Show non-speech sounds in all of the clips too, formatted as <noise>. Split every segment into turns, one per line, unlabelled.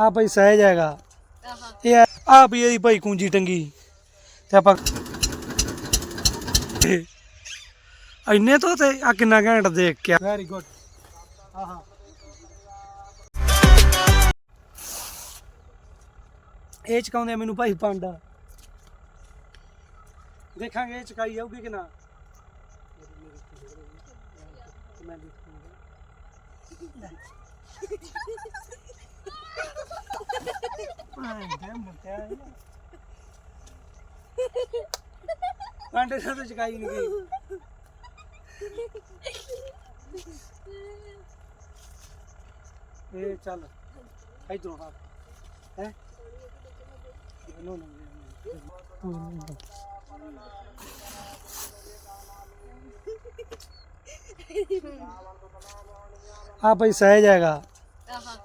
ਆ ਭਾਈ ਸਹਿਜ ਹੈਗਾ। ਇਹ ਆ ਵੀ ਇਹਦੀ ਭਾਈ ਕੁੰਜੀ ਟੰਗੀ। ਤੇ ਆਪਾਂ ਇੰਨੇ ਤੋਂ ਤੇ ਆ ਕਿੰਨਾ ਘੈਂਟ ਦੇਖ ਕੇ ਵੈਰੀ ਗੁੱਡ ਆਹਾ। ਇਹ ਚਕਾਉਂਦੇ ਮੈਨੂੰ ਭਾਈ ਪਾਂਡਾ। ਦੇਖਾਂਗੇ ਇਹ ਚਕਾਈ ਜਾਊਗੀ ਕਿ ਨਾ। ਮੈਂ <laughs> ਦੇਖੂੰਗਾ ਪਾਂਡੇ ਨਾਲ ਤਾਂ ਚਕਾਈ ਨਹੀਂ ਗਈ ਇਹ ਚੱਲ ਇਧਰੋਂ ਹਾਂ ਹੈ ਨੋ ਨੋ ਆ ਭਾਈ ਸਹਿਜ ਹੈਗਾ
ਆਹਾ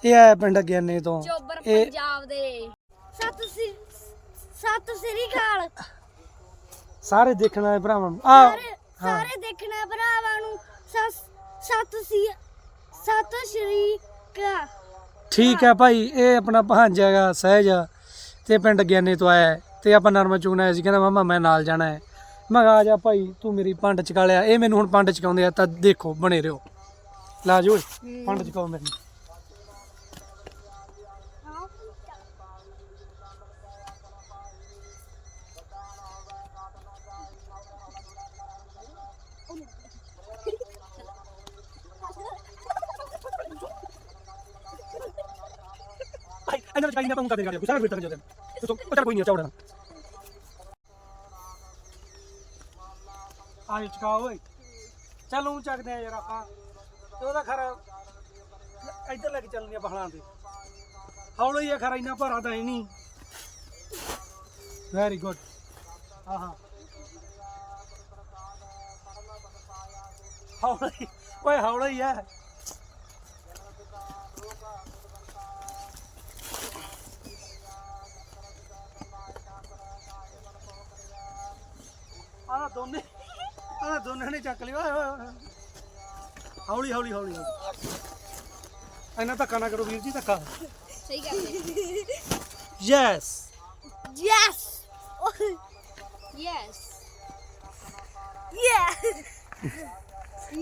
ਇਹ ਆਇਆ ਪਿੰਡ ਗਿਆਨੇ ਤੋਂ।
ਚੋਬਰ
ਇਹ
ਪੰਜਾਬ ਦੇ।
ਸਤਿ ਸ੍ਰੀ ਸਤਿ ਸ੍ਰੀ ਅਕਾਲ।
ਸਾਰੇ ਦੇਖਣ ਵਾਲੇ ਭਰਾਵਾਂ ਨੂੰ। ਆ।
ਸਾਰੇ ਦੇਖਣਾ ਭਰਾਵਾਂ ਨੂੰ। ਸਤਿ- ਸ੍ਰੀ ਸਤਿ ਸ੍ਰੀ ਅਕਾਲ
ਠੀਕ ਹੈ ਭਾਈ ਇਹ ਆਪਣਾ ਭਾਂਜਾ ਹੈਗਾ ਸਹਿਜ ਤੇ ਪਿੰਡ ਗਿਆਨੇ ਤੋਂ ਆਇਆ ਹੈ। ਤੇ ਆਪਾਂ ਨਰਮਾ ਚੂਨਾ ਆਇਆ ਸੀ ਕਹਿੰਦਾ ਮਾਮਾ ਮੈਂ ਨਾਲ ਜਾਣਾ ਹੈ। ਮੈਂ ਆ ਜਾ ਭਾਈ ਤੂੰ ਮੇਰੀ ਪੰਡ ਚਕਾ ਲਿਆ। ਇਹ ਮੈਨੂੰ ਹੁਣ ਪੰਡ ਚਕਾਉਂਦੇ ਆ ਤਾਂ ਦੇਖੋ ਬਣੇ ਰਹੋ। ਲਾ ਜੋ ਪੰਡ ਚਕਾਓ ਮੇਰੀ ਭਾਈ ਇਹਨਾਂ ਵਿੱਚ ਕਾਈ ਨਾ ਪੰਗਾ ਦੇ ਗਿਆ ਕੁਛ ਤੋ ਪਤਾ ਕੋਈ ਨਹੀਂ ਚੌੜਾ ਆਏ ਚਕਾ ਓਏ ਚੱਲ ਉਹ ਚੱਕਦੇ ਆ ਯਾਰ ਆਪਾਂ ਤੇ ਉਹਦਾ ਖਰਾ ਇੱਧਰ ਲੈ ਕੇ ਚੱਲਣੀ ਆ ਪਹਾੜਾਂ ਤੇ ਹੌਲੀ ਆ ਖਰਾ ਇੰਨਾ ਭਾਰਾ ਤਾਂ ਹੈ ਨਹੀਂ ਵੈਰੀ ਗੁੱਡ ਆਹਾ ਹੌਲੀ ਓਏ ਹੌਲੀ ਆ ਦੋਨੇ ਆਹ ਦੋਨੇ ਨੇ ਚੱਕ ਲਿਆ ਓਏ ਓਏ ਓਏ। ਹੌਲੀ ਹੌਲੀ ਹੌਲੀ ਹੌਲੀ। ਇੰਨਾ ਧੱਕਾ ਨਾ ਕਰੋ ਵੀਰ ਜੀ ਧੱਕਾ।
ਸਹੀ ਗੱਲ ਹੈ।
ਯੈਸ
ਯੈਸ
ਯੈਸ
ਯੈਸ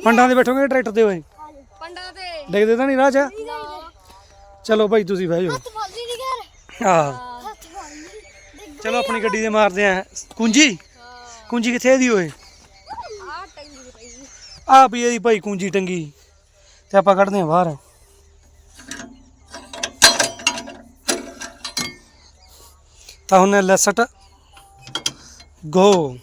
ਪੰਡਾਂ ਦੇ ਬੈਠੋਗੇ ਟਰੈਕਟਰ ਤੇ ਓਏ?
ਪੰਡਾ ਤੇ।
ਡਿੱਗਦੇ ਤਾਂ ਨਹੀਂ ਰਾਹ ਚ? ਚਲੋ ਭਾਈ ਤੁਸੀਂ ਬਹਿ ਜਾਓ।
ਤੁਹਾਡੀ ਨਹੀਂ ਕਰ
ਆਹ।
ਹੱਥ ਵਾਲੀ
ਚਲੋ ਆਪਣੀ ਗੱਡੀ ਦੇ ਮਾਰਦੇ ਆ। ਕੁੰਜੀ?
ਹਾਂ
ਕੁੰਜੀ ਕਿੱਥੇ ਇਹਦੀ ਓਏ?
ਆ ਟੰਗੀ ਪਈ
ਆ ਇਹਦੀ ਭਾਈ ਕੁੰਜੀ ਟੰਗੀ। ਤੇ ਆਪਾਂ ਕੱਢਦੇ ਆ ਬਾਹਰ। ਤਾਂ ਹੁਣ ਲੈਸਟ ਗੋ।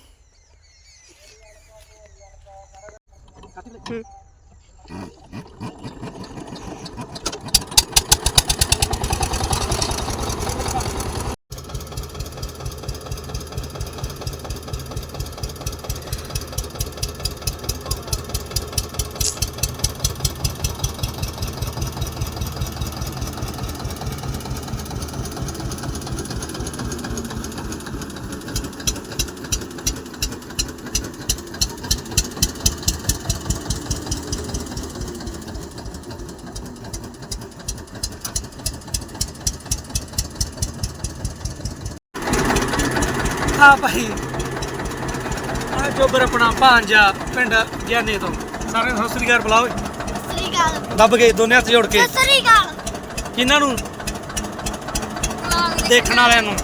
ਆ ਭਾਈ। ਆ ਜੋਬਰ ਆਪਣਾ ਭਾਂਜਾ ਪਿੰਡ ਗਿਆਨੇ ਤੋਂ। ਸਾਰਿਆਂ ਨੂੰ ਸਤਿ ਸ੍ਰੀ ਅਕਾਲ ਬੁਲਾਓ।
ਸ੍ਰੀ ਅਕਾਲ
ਦੱਬ ਕੇ ਦੋਨੇ ਹੱਥ ਜੋੜ ਕੇ।
ਸਤਿ ਸ੍ਰੀ ਅਕਾਲ
ਕਿਹਨਾਂ ਨੂੰ? ਦੇਖਣ ਵਾਲਿਆਂ ਨੂੰ।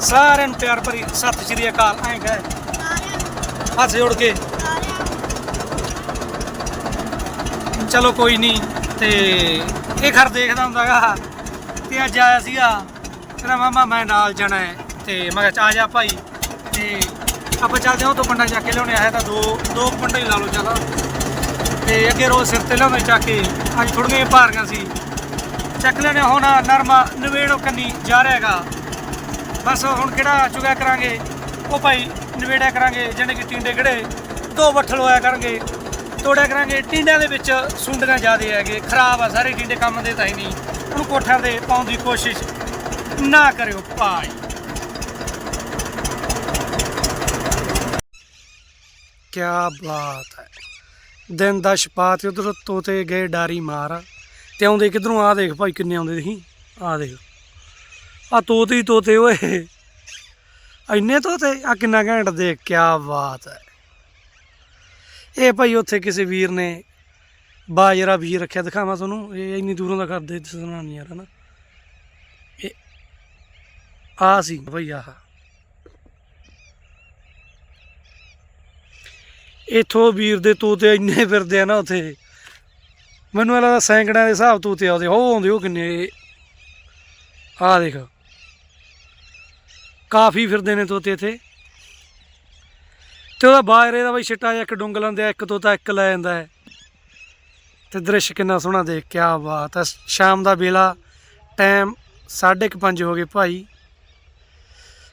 ਸਾਰਿਆਂ ਨੂੰ ਪਿਆਰ ਭਰੀ ਸਤਿ ਸ੍ਰੀ ਅਕਾਲ ਐਂ ਕਹੇ। ਹੱਥ ਜੋੜ ਕੇ। ਚਲੋ ਕੋਈ ਨਹੀਂ ਤੇ ਇਹ ਘਰ ਦੇਖਦਾ ਹੁੰਦਾਗਾ। ਤੇ ਅੱਜ ਆਇਆ ਸੀਗਾ ਕਹਿੰਦਾ ਮਾਮਾ ਮੈਂ ਨਾਲ ਜਾਣਾ ਹੈ। ਤੇ ਮੈਂ ਕਿਹਾ ਆ ਜਾ ਭਾਈ। ਤੇ ਆਪਾਂ ਚੱਲਦੇ ਹਾਂ, ਉਹ ਤੋਂ ਪੰਡਾ ਚੱਕ ਕੇ ਲਿਆਉਣੇ ਆਇਆ ਤਾਂ ਦੋ ਦੋ ਪੰਡਾ ਹੀ ਲਾ ਲਓ ਚੱਲ ਤੇ ਅੱਗੇ ਰੋਜ਼ ਸਿਰ ਤੇ ਲਿਆਉਂਦੇ ਚੱਕ ਕੇ। ਅੱਜ ਥੋੜੀਆਂ ਭਾਰੀਆਂ ਸੀ। ਚੱਕ ਲੈਣੇ ਹੁਣ ਨਰਮਾ ਨਵੇੜੋ ਕੰਨੀ, ਜਾ ਰਿਹਾ ਹੈਗਾ। ਬਸ ਹੁਣ ਕਿਹੜਾ ਚੁਗਿਆ ਕਰਾਂਗੇ? ਉਹ ਭਾਈ ਨਵੇੜਿਆ ਕਰਾਂਗੇ ਜਿਹੜੇ ਕਿ ਟਿੰਡੇ ਕਿਹੜੇ? ਦੋ ਬੱਠਲ ਹੋਇਆ ਕਰਾਂਗੇ ਤੋੜਿਆ ਕਰਾਂਗੇ। ਟਿੰਡਿਆਂ ਦੇ ਵਿੱਚ ਸੁੰਡੀਆਂ ਜ਼ਿਆਦੇ ਹੈਗੇ। ਖਰਾਬ ਆ, ਸਾਰੇ ਟਿੰਡੇ ਕੰਮ ਦੇ ਤਾਂ ਹੀ ਨਹੀਂ। ਉਹਨੂੰ ਕੋਠਿਆਂ ਤੇ ਪਾਉਣ ਦੀ ਕੋਸ਼ਿਸ਼ ਨਾ ਕਰਿਓ ਭਾਈ। ਕੀ ਬਾਤ ਹੈ। ਦਿਨ ਦਾ ਛਪਾ ਤੇ ਉਧਰ ਤੋਤੇ ਗਏ ਡਾਰੀ ਮਾਰ। ਤੇ ਆਉਂਦੇ ਕਿਧਰੋਂ? ਆ ਦੇਖ ਭਾਈ ਕਿੰਨੇ ਆਉਂਦੇ ਦੇਖੀ ਆ ਦੇਖ। ਆ ਤੋਤੇ ਹੀ ਤੋਤੇ ਓਏ। ਇੰਨੇ ਤੋਤੇ? ਆ ਕਿੰਨਾ ਘੈਂਟ ਦੇਖ, ਕਿਆ ਬਾਤ ਹੈ। ਇਹ ਭਾਈ ਉੱਥੇ ਕਿਸੇ ਵੀਰ ਨੇ ਬਾਜਰਾ ਵੀ ਰੱਖਿਆ। ਦਿਖਾਵਾਂ ਤੁਹਾਨੂੰ। ਇਹ ਇੰਨੀ ਦੂਰੋਂ ਦਾ ਕਰਦੇ, ਦਿਸਣਾ ਨਹੀਂ ਯਾਰ, ਹਨਾ। ਇਹ ਆ ਸੀ ਭਾਈ ਆਹ। ਇੱਥੋਂ ਵੀਰ ਦੇ ਤੋਤੇ ਇੰਨੇ ਫਿਰਦੇ ਆ ਨਾ ਉੱਥੇ। ਮੈਨੂੰ ਇਹ ਲੱਗਦਾ ਸੈਂਕੜਿਆਂ ਦੇ ਹਿਸਾਬ ਤੋਤੇ ਆਉਂਦੇ ਉਹ ਆਉਂਦੇ, ਉਹ ਕਿੰਨੇ? ਆ ਦੇਖ। ਕਾਫੀ ਫਿਰਦੇ ਨੇ ਤੋਤੇ ਇੱਥੇ। ਤੇ ਉਹਦਾ ਬਾਜਰੇ ਦਾ ਬਈ ਛਿੱਟਾ ਜਿਹਾ ਇੱਕ ਡੁੰਗ ਲੈਂਦੇ ਆ, ਇੱਕ ਤੋਤਾ ਇੱਕ ਲੈ ਜਾਂਦਾ ਹੈ। ਤੇ ਦ੍ਰਿਸ਼ ਕਿੰਨਾ ਸੋਹਣਾ ਦੇਖ, ਕਿਆ ਬਾਤ ਹੈ। ਸ਼ਾਮ ਦਾ ਵੇਲਾ, ਟਾਈਮ 5:30 ਹੋ ਗਏ ਭਾਈ।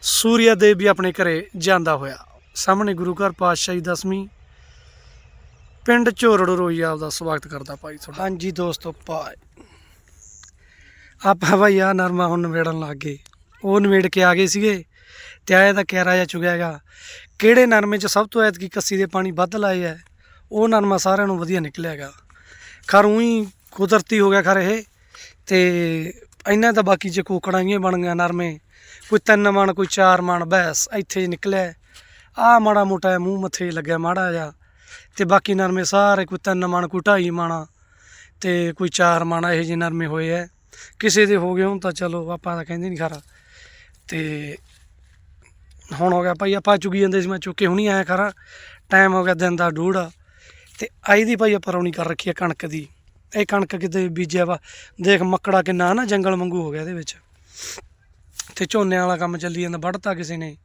ਸੂਰਿਆ ਦੇਵ ਵੀ ਆਪਣੇ ਘਰੇ ਜਾਂਦਾ ਹੋਇਆ। ਸਾਹਮਣੇ ਗੁਰੂ ਘਰ ਪਾਤਸ਼ਾਹੀ ਦਸਵੀਂ। ਪਿੰਡ ਝੋਰੜ ਰੋਈਆ ਦਾ ਸਵਾਗਤ ਕਰਦਾ ਭਾਈ ਤੁਹਾਡਾ। ਹਾਂਜੀ ਦੋਸਤੋ ਭਾਈ ਆਪਾਂ ਭਾਈ ਆ ਨਰਮਾ ਹੁਣ ਨਵੇੜਨ ਲੱਗ ਗਏ। ਉਹ ਨਵੇੜ ਕੇ ਆ ਗਏ ਸੀਗੇ ਤੇ ਆਇਆ ਤਾਂ ਕੈਰਾ ਜਾ ਚੁਗਿਆਗਾ ਕਿਹੜੇ ਨਰਮੇ 'ਚ ਸਭ ਤੋਂ ਐਤਕੀ ਕੱਸੀ ਦੇ ਪਾਣੀ ਵੱਧ ਲਾਏ ਐ, ਉਹ ਨਰਮਾ ਸਾਰਿਆਂ ਨੂੰ ਵਧੀਆ ਨਿਕਲਿਆਗਾ ਖਰ ਊਂ ਕੁਦਰਤੀ ਹੋ ਗਿਆ ਖਰ ਇਹ, ਤੇ ਇੰਨਾ ਤਾਂ ਬਾਕੀ ਜੇ ਕੋਕੜਾਂ ਹੀ ਬਣ ਗਿਆ ਨਰਮੇ, ਕੋਈ ਤਿੰਨ ਮਣ, ਕੋਈ ਚਾਰ ਮਣ, ਬੈਸ ਇੱਥੇ ਨਿਕਲਿਆ। ਆ ਮਾੜਾ ਮੋਟਾ ਮੂੰਹ ਮੱਥੇ ਲੱਗਿਆ ਮਾੜਾ ਜਿਹਾ। ਤੇ ਬਾਕੀ ਨਰਮੇ ਸਾਰੇ ਕੋਈ ਤਿੰਨ ਮਣ, ਕੋਈ ਢਾਈ ਮਣ ਤੇ ਕੋਈ ਚਾਰ ਮਣ, ਇਹੋ ਜਿਹੇ ਨਰਮੇ ਹੋਏ ਐ। ਕਿਸੇ ਦੇ ਹੋ ਗਏ ਹੁਣ ਤਾਂ ਚਲੋ ਆਪਾਂ ਤਾਂ ਕਹਿੰਦੇ ਨਹੀਂ ਖਰਾ। ਤੇ ਹੁਣ ਹੋ ਗਿਆ ਭਾਈ, ਆਪਾਂ ਚੁਗੀ ਜਾਂਦੇ ਸੀ, ਮੈਂ ਚੁੱਕ ਕੇ ਹੁਣੀ ਆਇਆ ਖਰਾ। ਟਾਈਮ ਹੋ ਗਿਆ ਦਿਨ ਦਾ ਡੂੜ ਤੇ ਆਈ ਦੀ ਭਾਈ ਆਪਾਂ ਰੌਣੀ ਕਰ ਰੱਖੀ ਆ ਕਣਕ ਦੀ। ਇਹ ਕਣਕ ਕਿਤੇ ਬੀਜਿਆ ਵਾ। ਦੇਖ ਮੱਕੜਾ ਕਿੰਨਾ ਨਾ ਜੰਗਲ ਵਾਂਗੂ ਹੋ ਗਿਆ ਇਹਦੇ ਵਿੱਚ। ਤੇ ਝੋਨੇ ਵਾਲਾ ਕੰਮ ਚੱਲੀ ਜਾਂਦਾ, ਵੱਢਤਾ ਕਿਸੇ ਨੇ।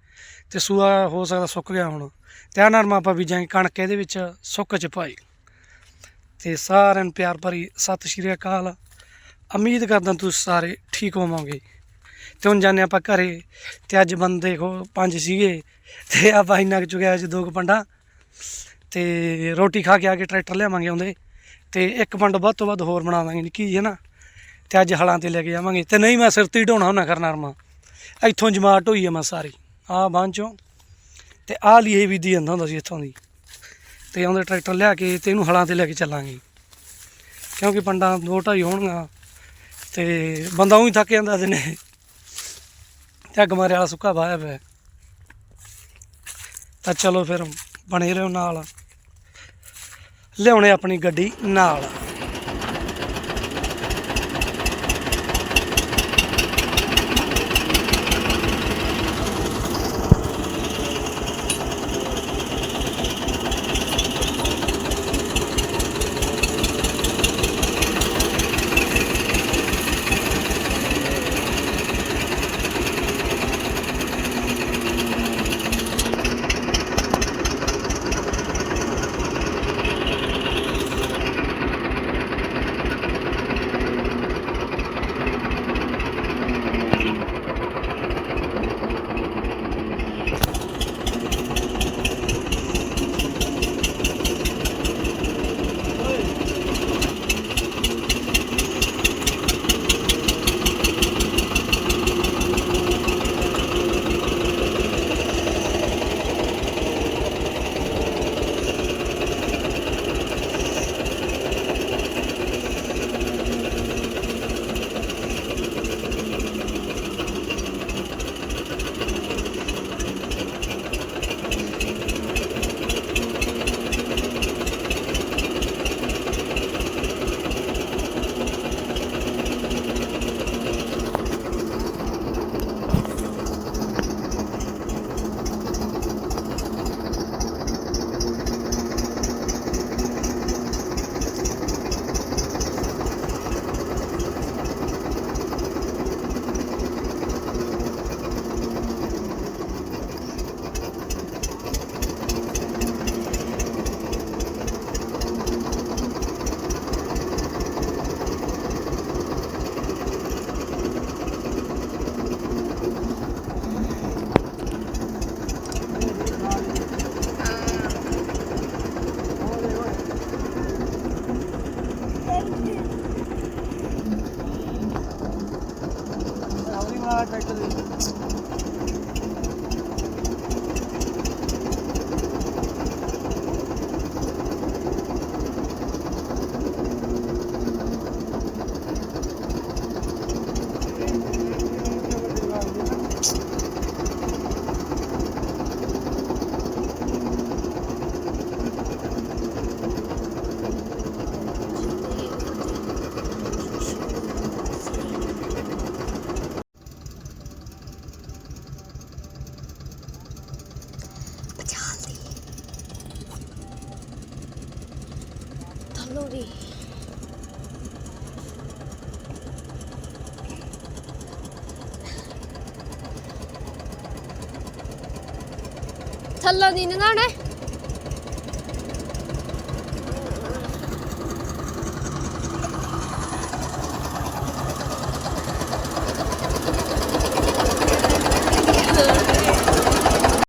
ਤੇ ਸੂਆ ਹੋ ਸਕਦਾ ਸੁੱਕ ਗਿਆ ਹੁਣ। ਤੇ ਆਹ ਨਰਮਾ ਆਪਾਂ ਬੀਜਾਂਗੇ ਕਣਕ, ਇਹਦੇ ਵਿੱਚ ਸੁੱਕ ਚ ਪਾਈ। ਤੇ ਸਾਰਿਆਂ ਨੂੰ ਪਿਆਰ ਭਰੀ ਸਤਿ ਸ਼੍ਰੀ ਅਕਾਲ। ਉਮੀਦ ਕਰਦਾ ਤੁਸੀਂ ਸਾਰੇ ਠੀਕ ਹੋਵੋਗੇ। ਤੇ ਹੁਣ ਜਾਂਦੇ ਆਪਾਂ ਘਰੇ। ਤੇ ਅੱਜ ਬੰਦੇ ਦੇਖੋ ਪੰਜ ਸੀਗੇ। ਤੇ ਆਪਾਂ ਇੰਨਾ ਕੁ ਚੁਗਿਆ ਅੱਜ ਦੋ ਕੁ ਪੰਡਾ ਤੇ ਰੋਟੀ ਖਾ ਕੇ ਆ ਕੇ ਟਰੈਕਟਰ ਲਿਆਵਾਂਗੇ ਆਉਂਦੇ। ਤੇ ਇੱਕ ਪੰਡ ਵੱਧ ਤੋਂ ਵੱਧ ਹੋਰ ਬਣਾ ਦਾਂਗੇ, ਨਿੱਕੀ ਹੈ ਨਾ। ਤੇ ਅੱਜ ਹਲਾਂ ਤੇ ਲੈ ਕੇ ਜਾਵਾਂਗੇ। ਤੇ ਨਹੀਂ ਮੈਂ ਸਿਰ ਤੇ ਢੋਣਾ ਹੁੰਦਾ ਕਰਨਾ ਰਮਾ ਇੱਥੋਂ ਜਮਾਟ ਹੋਈ ਆ ਮੈਂ ਸਾਰੀ। ਆਹ ਬਾਂਹ ਚੋਂ। ਤੇ ਆਹ ਲਈ ਇਹ ਵੀ ਜਾਂਦਾ ਹੁੰਦਾ ਸੀ ਇੱਥੋਂ ਦੀ। ਤੇ ਆਉਂਦੇ ਟਰੈਕਟਰ ਲਿਆ ਕੇ ਤੇ ਇਹਨੂੰ ਹਲਾਂ ਤੇ ਲੈ ਕੇ ਚੱਲਾਂਗੇ। ਕਿਉਂਕਿ ਪੰਡਾਂ ਦੋ ਢਾਈ ਹੋਣਗਾ ਤੇ ਬੰਦਾ ਉਹੀ ਥੱਕ ਜਾਂਦਾ ਦਿਨੇ ਤੇ ਅੱਗ ਮਾਰੇ ਵਾਲਾ ਸੁੱਕਾ ਵਾਇਆ ਪਿਆ। ਤਾਂ ਚਲੋ ਫਿਰ ਬਣੇ ਰਹੋ ਨਾਲ। ਲਿਆਉਣੇ ਆਪਣੀ ਗੱਡੀ ਨਾਲ।
ਥੱਲੋਂ ਦੀ ਨਗਾਣਾ